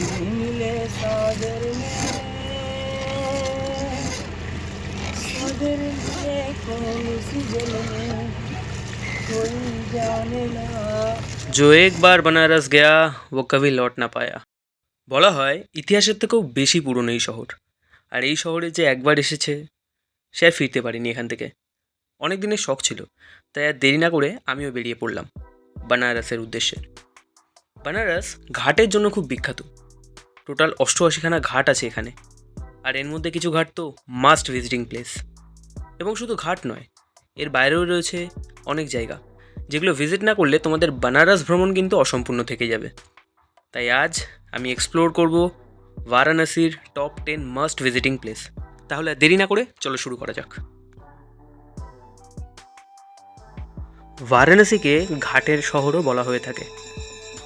मिले सागर में सागर में कौन सी जल में कोई जाने ना जो एक बार बनारस गया वो কবি লট না পায়া বলা হয় ইতিহাসের থেকেও বেশি পুরনো এই শহর আর এই শহরে যে একবার এসেছে সে আর ফিরতে পারিনি এখান থেকে অনেক দিনের শখ ছিল তাই আর দেরি না করে আমিও বেরিয়ে পড়লাম বানারসের উদ্দেশ্যে বানারস ঘাটের জন্য খুব বিখ্যাত টোটাল অষ্টআশিখানা ঘাট আছে এখানে। আর এর মধ্যে কিছু ঘাট তো মাস্ট ভিজিটিং প্লেস এবং শুধু ঘাট নয়, এর বাইরেও রয়েছে অনেক জায়গা। যেগুলো ভিজিট না করলে তোমাদের বানারস ভ্রমণ কিন্তু অসম্পূর্ণ থেকে যাবে। তাই আজ আমি এক্সপ্লোর করব বারাণসীর top ten must visiting place তাহলে দেরি না করে চলো শুরু করা যাক। বারাণসীকে ঘাটের শহরও বলা হয়ে থাকে।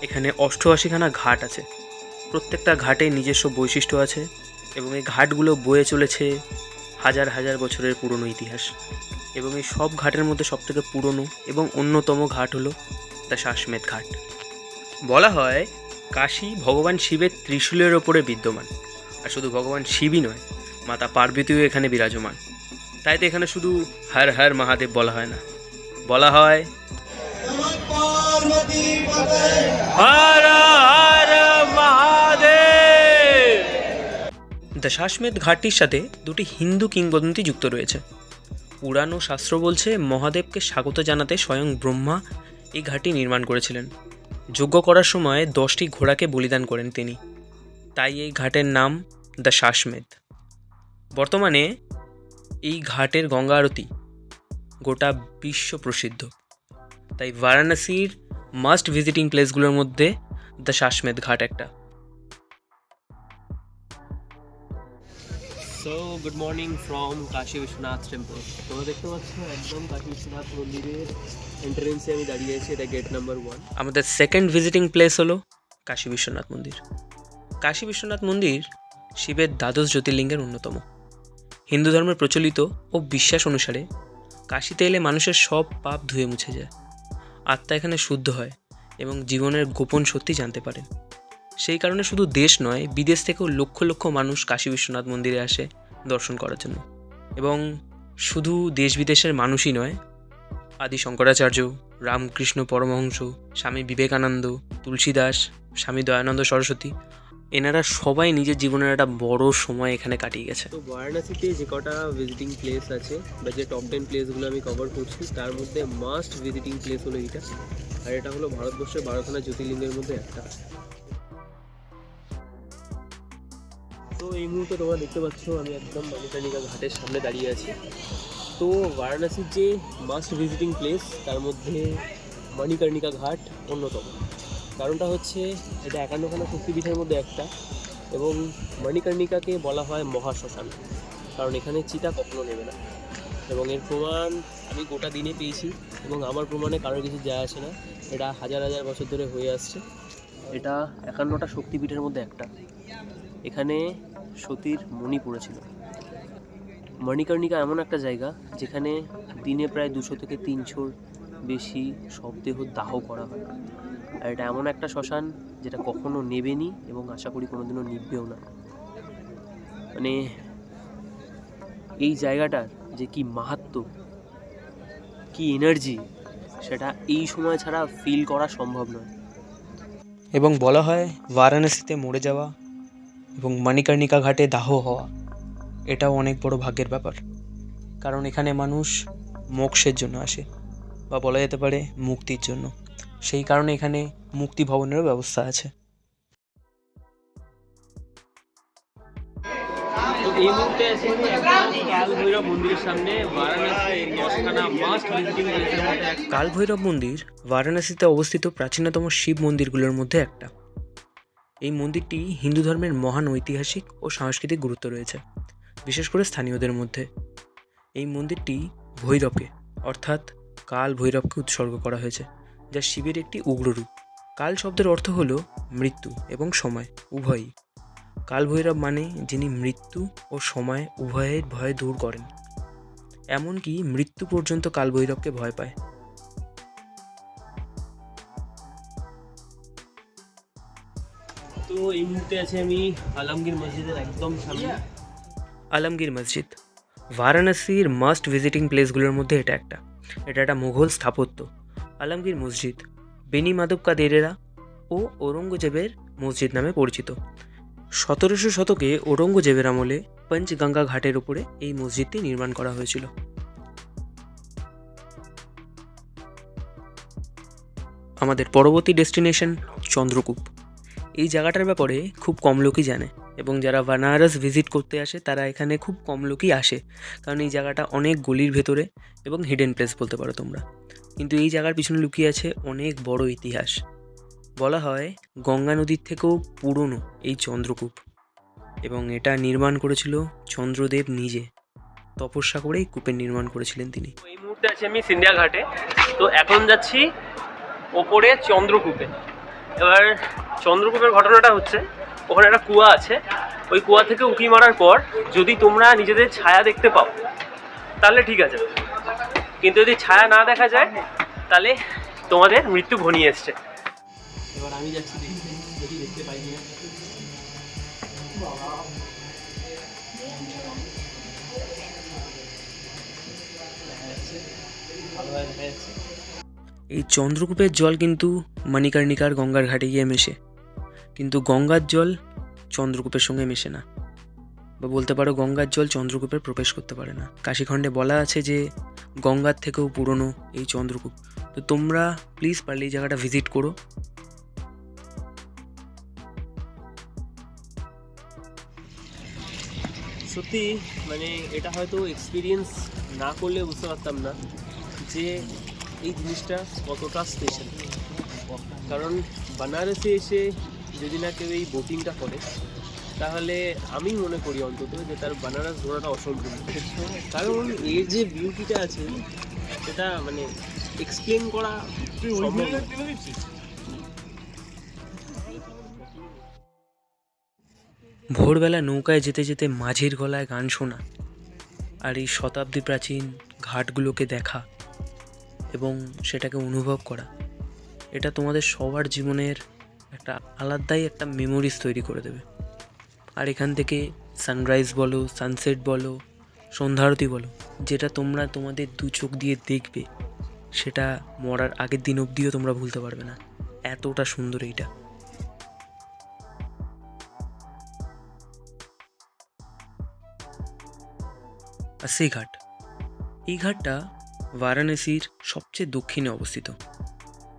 এখানে অষ্টআশিখানা ঘাট আছে। প্রত্যেকটা ঘাটে নিজস্ব বৈশিষ্ট্য আছে এবং এই ঘাটগুলো বয়ে চলেছে হাজার হাজার বছরের পুরনো ইতিহাস। এবং এই সব ঘাটের মধ্যে সবথেকে পুরনো এবং অন্যতম ঘাট হলো দ্য শাসমেধ ঘাট। বলা হয় কাশী ভগবান শিবের ত্রিশূলের ওপরে বিদ্যমান। আর শুধু ভগবান শিবই নয় মাতা পার্বতীও এখানে বিরাজমান। তাই তো এখানে শুধু হর হর মহাদেব বলা হয় না। বলা হয়। হর দশাশ্বমেধ ঘাটটির সাথে দুটি হিন্দু কিংবদন্তি যুক্ত রয়েছে। পুরানো শাস্ত্র বলছে, মহাদেবকে স্বাগত জানাতে স্বয়ং ব্রহ্মা এই ঘাটটি নির্মাণ করেছিলেন। যজ্ঞ করার সময় দশটি ঘোড়াকে বলিদান করেন তিনি। তাই এই ঘাটের নাম দ্য শাসমেধ বর্তমানে এই ঘাটের গঙ্গা আরতি গোটা বিশ্ব প্রসিদ্ধ। তাই বারাণসীর মাস্ট ভিজিটিং প্লেসগুলোর মধ্যে দ্য শাসমেধ ঘাট একটা। So good morning from Kashi Vishwanath temple তোমরা দেখতে পাচ্ছ, একদম কাশী বিশ্বনাথ মন্দিরের এন্ট্রেন্সে আমি দাঁড়িয়ে আছি, এটা গেট নাম্বার ওয়ান আমাদের সেকেন্ড ভিজিটিং প্লেস হলো কাশী বিশ্বনাথ মন্দির। কাশী বিশ্বনাথ মন্দির শিবের দ্বাদশ জ্যোতির্লিঙ্গের অন্যতম। হিন্দু ধর্মের প্রচলিত ও বিশ্বাস অনুসারে কাশীতে এলে মানুষের সব পাপ ধুয়ে মুছে যায়। আত্মা এখানে শুদ্ধ হয় এবং জীবনের গোপন সত্যি জানতে পারেন সেই কারণে শুধু দেশ নয়, বিদেশ থেকেও লক্ষ লক্ষ মানুষ কাশী বিশ্বনাথ মন্দিরে আসে দর্শন করার জন্য। এবং শুধু দেশ বিদেশের মানুষই নয়, আদি শঙ্করাচার্য, রামকৃষ্ণ পরমহংস, স্বামী বিবেকানন্দ, তুলসীদাস, স্বামী দয়ানন্দ সরস্বতী, এনারা সবাই নিজের জীবনের একটা বড় সময় এখানে কাটিয়ে গেছে। তো বারাণসীতে যে কটা ভিজিটিং প্লেস আছে বা যে টপ টেন প্লেসগুলো আমি কভার করছি, তার মধ্যে মাস্ট ভিজিটিং প্লেস হলো এইটা। আর এটা হলো ভারতবর্ষের বারোখানা জ্যোতির্লিঙ্গের মধ্যে একটা। তো এই মুহূর্তে তোমরা দেখতে পাচ্ছ, আমি একদম মণিকর্ণিকা ঘাটের সামনে দাঁড়িয়ে আছি। তো বারাণসীর যে মাস্ট ভিজিটিং প্লেস তার মধ্যে মণিকর্ণিকা ঘাট অন্যতম। কারণটা হচ্ছে, এটা একান্নখানা শক্তিপীঠের মধ্যে একটা এবং মণিকর্ণিকাকে বলা হয় মহাশ্মশান, কারণ এখানে চিতা কখনো নেবে না। এবং এর প্রমাণ আমি গোটা দিনে পেয়েছি এবং আমার প্রমাণে কারোর কিছু যায় আসে না। এটা হাজার হাজার বছর ধরে হয়ে আসছে। এটা একান্নটা শক্তিপীঠের মধ্যে একটা। এখানে সতীর মণি পড়েছিল মণিকর্ণিকা এমন একটা জায়গা যেখানে দিনে প্রায় দুশো থেকে তিনশোর বেশি শবদেহ দাহ করা হয়। আর এটা এমন একটা শ্মশান যেটা কখনো নেবেনি এবং আশা করি কোনোদিনও নিবেও না। মানে এই জায়গাটার যে কি মাহাত্ম কি এনার্জি সেটা এই সময় ছাড়া ফিল করা সম্ভব নয়। এবং বলা হয়, বারাণসীতে মরে যাওয়া এবং মণিকর্ণিকা ঘাটে দাহ হওয়া এটাও অনেক বড় ভাগ্যের ব্যাপার। কারণ এখানে মানুষ মোক্ষের জন্য আসে বা বলা যেতে পারে মুক্তির জন্য। সেই কারণে এখানে মুক্তি ভবনেরও ব্যবস্থা আছে। এই মুহূর্তে আছি কাল ভৈরব মন্দিরের সামনে বারাণসী কাল ভৈরব মন্দির বারাণসীতে অবস্থিত প্রাচীনতম শিব মন্দিরগুলোর মধ্যে একটা। এই মন্দিরটি হিন্দু ধর্মের মহান ঐতিহাসিক ও সাংস্কৃতিক গুরুত্ব রয়েছে, বিশেষ করে স্থানীয়দের মধ্যে। এই মন্দিরটি ভৈরবকে, অর্থাৎ কাল ভৈরবকে উৎসর্গ করা হয়েছে, যা শিবের একটি উগ্র রূপ। কাল শব্দের অর্থ হল মৃত্যু এবং সময়, উভয়ই। কাল ভৈরব মানে যিনি মৃত্যু ও সময় উভয়ের ভয় দূর করেন। এমনকি মৃত্যু পর্যন্ত কাল ভৈরবকে ভয় পায়। এই মুহূর্তে আছে আমি আলমগীর মসজিদের একদম সামনে। আলমগীর মসজিদ। বারাণসীর মাস্ট ভিজিটিং প্লেসগুলোর মধ্যে এটা একটা। এটা একটা মুঘল স্থাপত্য। আলমগীর মসজিদ, বেনি মাধব কাদেরেরা ও ঔরঙ্গজেবের মসজিদ নামে পরিচিত। সতেরোশো শতকে ঔরঙ্গজেবের আমলে পঞ্চগঙ্গা ঘাটের উপরে এই মসজিদটি নির্মাণ করা হয়েছিল। আমাদের পরবর্তী ডেস্টিনেশন চন্দ্রকূপ। এই জায়গাটার ব্যাপারে খুব কম লোকই জানে এবং যারা বানারস ভিজিট করতে আসে, তারা এখানে খুব কম লোকই আসে। কারণ এই জায়গাটা অনেক গলির ভেতরে এবং হিডেন প্লেস বলতে পারো তোমরা। কিন্তু এই জায়গার পিছনে লুকিয়ে আছে অনেক বড় ইতিহাস। বলা হয় গঙ্গা নদীর থেকেও পুরনো এই চন্দ্রকূপ এবং এটা নির্মাণ করেছিল চন্দ্রদেব নিজে। তপস্যা করেই কূপের নির্মাণ করেছিলেন তিনি। এই মুহূর্তে আছি আমি সিন্ধিয়া ঘাটে। তো এখন যাচ্ছি ওপরে চন্দ্রকূপে। এবার চন্দ্রকূপের ঘটনাটা হচ্ছে, ওখানে একটা কুয়া আছে। ওই কুয়া থেকে উঁকি মারার পর যদি তোমরা নিজেদের ছায়া দেখতে পাও, তাহলে ঠিক আছে। কিন্তু যদি ছায়া না দেখা যায়, তাহলে তোমাদের মৃত্যু ঘনিয়ে এসছে। এবার আমি যাচ্ছি দেখতে পাই এই চন্দ্রকূপের জল কিন্তু মণিকর্ণিকার গঙ্গার ঘাটে গিয়ে মেশে। কিন্তু গঙ্গার জল চন্দ্রকূপের সঙ্গে মেশে না। বা বলতে পারো গঙ্গার জল চন্দ্রকূপে প্রবেশ করতে পারে না। কাশীখণ্ডে বলা আছে যে গঙ্গার থেকেও পুরনো এই চন্দ্রকূপ। তো তোমরা প্লিজ পারলে এই জায়গাটা ভিজিট করো। সত্যি মানে এটা হয়তো এক্সপিরিয়েন্স না করলে বুঝতে পারতাম না যে এই জিনিসটা কতটা স্পেশাল কারণ বানারসে এসে যদি না কেউ এই বোটিংটা করে তাহলে আমি মনে করি অন্তত যে তার বানারস ঘোরাটা অসম্পূর্ণ। কারণ এর যে বিউটিটা আছে সেটা মানে এক্সপ্লেন করা ভোরবেলা নৌকায় যেতে যেতে মাঝির গলায় গান শোনা আর এই শতাব্দী প্রাচীন ঘাটগুলোকে দেখা। এবং সেটাকে অনুভব করা। এটা তোমাদের সবার জীবনের একটা আলাদাই একটা মেমোরিজ তৈরি করে দেবে। আর এখান থেকে সানরাইজ বলো সানসেট বলো, সন্ধ্যারতি বলো, যেটা তোমরা তোমাদের দু চোখ দিয়ে দেখবে, সেটা মরার আগের দিন অবধিও তোমরা ভুলতে পারবে না। এতটা সুন্দর এইটা। আর সেই ঘাট। এই ঘাটটা বারাণসীর সবচেয়ে দক্ষিণে অবস্থিত।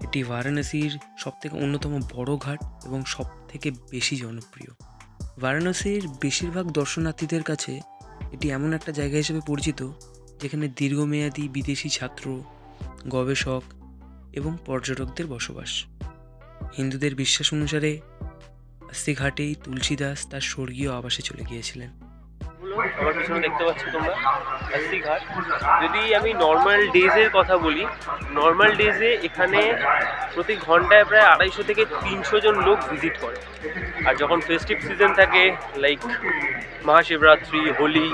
এটি বারাণসীর সবথেকে অন্যতম বড় ঘাট এবং সবথেকে বেশি জনপ্রিয়। বারাণসীর বেশিরভাগ দর্শনার্থীদের কাছে এটি এমন একটা জায়গা হিসেবে পরিচিত, যেখানে দীর্ঘমেয়াদী বিদেশি ছাত্র, গবেষক এবং পর্যটকদের বসবাস। হিন্দুদের বিশ্বাস অনুসারে ঘাটেই তুলসীদাস তার স্বর্গীয় আবাসে চলে গিয়েছিলেন। আমার পিছনে দেখতে পাচ্ছ তোমরা আস্তি ঘাট। যদি আমি নর্মাল ডেজের কথা বলি নর্মাল ডেজে এখানে প্রতি ঘন্টায় প্রায় আড়াইশো থেকে তিনশো জন লোক ভিজিট করে। আর যখন ফেস্টিভ সিজন থাকে লাইক মহাশিবরাত্রি, হোলি,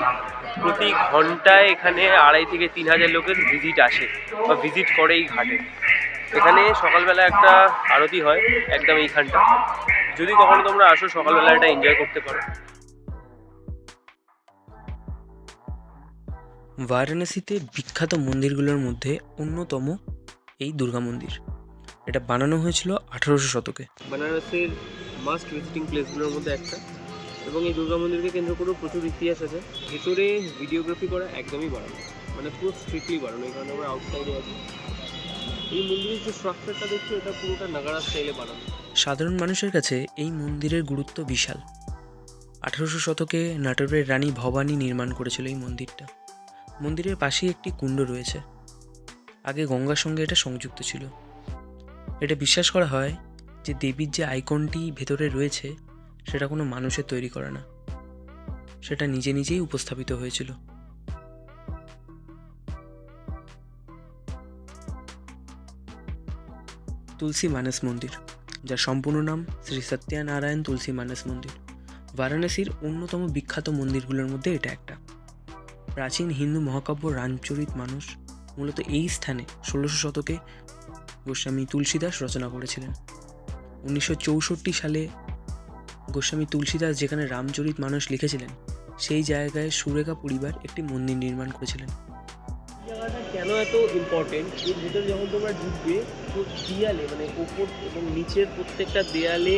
প্রতি ঘন্টায় এখানে আড়াই থেকে তিন হাজার লোকের ভিজিট আসে বা ভিজিট করে এই ঘাটে। এখানে সকালবেলা একটা আরতি হয়, একদম এইখানটা। যদি কখনো তোমরা আসো, সকালবেলা এটা এনজয় করতে পারো। বারাণসীতে বিখ্যাত মন্দিরগুলোর মধ্যে অন্যতম এই দুর্গা মন্দির। এটা বানানো হয়েছিল আঠারোশো শতকে। বেনারসের মাস্ট ভিজিটিং প্লেসগুলোর মধ্যে একটা। এবং এই দুর্গা মন্দিরকে কেন্দ্র করেও প্রচুর ইতিহাস আছে। ভেতরে ভিডিওগ্রাফি করা একদমই বাড়ানো। মানে পুরো স্ট্রিক্টলি বাড়ানো। এখানে আমরা আউটসাইডে আছি। এই মন্দিরের যে স্ট্রাকচারটা দেখছি এটা পুরোটা নাগারা স্টাইলে বানানো। সাধারণ মানুষের কাছে এই মন্দিরের গুরুত্ব বিশাল। আঠারোশো শতকে নাটোরের রানী ভবানী নির্মাণ করেছিল এই মন্দিরটা। মন্দিরের পাশেই একটি কুণ্ড রয়েছে। আগে গঙ্গার সঙ্গে এটা সংযুক্ত ছিল। এটা বিশ্বাস করা হয় যে দেবীর যে আইকনটি ভেতরে রয়েছে, সেটা কোনো মানুষের তৈরি করে না। সেটা নিজে নিজেই উপস্থাপিত হয়েছিল। তুলসী মানস মন্দির, যার সম্পূর্ণ নাম শ্রী সত্যনারায়ণ তুলসী মানস মন্দির। বারাণসীর অন্যতম বিখ্যাত মন্দিরগুলোর মধ্যে এটা একটা। প্রাচীন হিন্দু মহাকাব্য রামচরিত মানুষ মূলত এই স্থানে ষোলোশো শতকে গোস্বামী তুলসীদাস রচনা করেছিলেন। উনিশশো চৌষট্টি সালে গোস্বামী তুলসীদাস যেখানে রামচরিত মানুষ লিখেছিলেন, সেই জায়গায় সুরেখা পরিবার একটি মন্দির নির্মাণ করেছিলেন। কেন এত ইম্পর্টেন্ট এর ভিতরে যখন তোমরা ঢুকবে, তো দেয়ালে মানে ওপর এবং নিচের প্রত্যেকটা দেয়ালে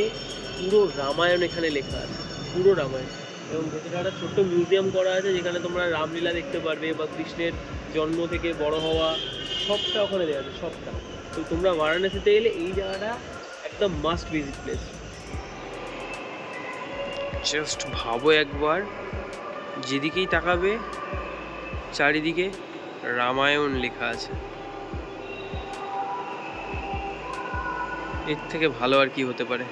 পুরো রামায়ণ এখানে লেখা আছে। পুরো রামায়ণ। এবং ভেতরে একটা ছোট্ট মিউজিয়াম করা আছে, যেখানে তোমরা রামলীলা দেখতে পারবে বা কৃষ্ণের জন্ম থেকে বড় হওয়া সবটা ওখানে দেওয়া আছে, সবটা। তো তোমরা বারাণসীতে গেলে এই জায়গাটা একদম মাস্ট ভিজিট প্লেস জাস্ট ভাবো একবার, যেদিকেই তাকাবে, চারিদিকে রামায়ণ লেখা আছে। এর থেকে ভালো আর কি হতে পারে?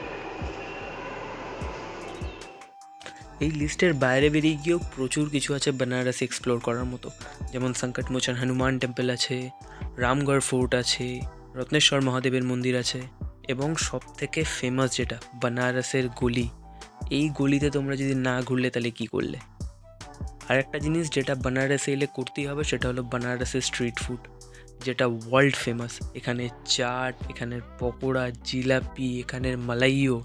এই লিস্টের বাইরে বেরিয়ে গিয়েও প্রচুর কিছু আছে বেনারস এক্সপ্লোর করার মতো। যেমন সংকটমোচন হনুমান টেম্পল আছে, রামগড় ফোর্ট আছে, রত্নেশ্বর মহাদেবের মন্দির আছে এবং সব থেকে ফেমাস যেটা, বেনারসের গলি। এই গলিতে তোমরা যদি না ঘুরলে তাহলে কি করলে? আর একটা জিনিস যেটা বেনারসে এলে করতেই হবে সেটা হলো বানারসের স্ট্রিট ফুড যেটা ওয়ার্ল্ড ফেমাস এখানে চাট, এখানের পকোড়া, জিলাপি, এখানের মালাইও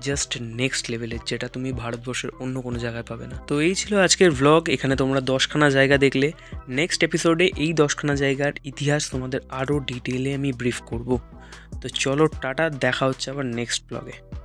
জাস্ট নেক্সট লেভেলের যেটা তুমি ভারতবর্ষের অন্য কোনো জায়গায় পাবে না। তো এই ছিল আজকের ভ্লগ এখানে তোমরা দশখানা জায়গা দেখলে। নেক্সট এপিসোডে এই দশখানা জায়গার ইতিহাস তোমাদের আরও ডিটেলে আমি ব্রিফ করব। তো চলো টাটা, দেখা হচ্ছে আবার নেক্সট ব্লগে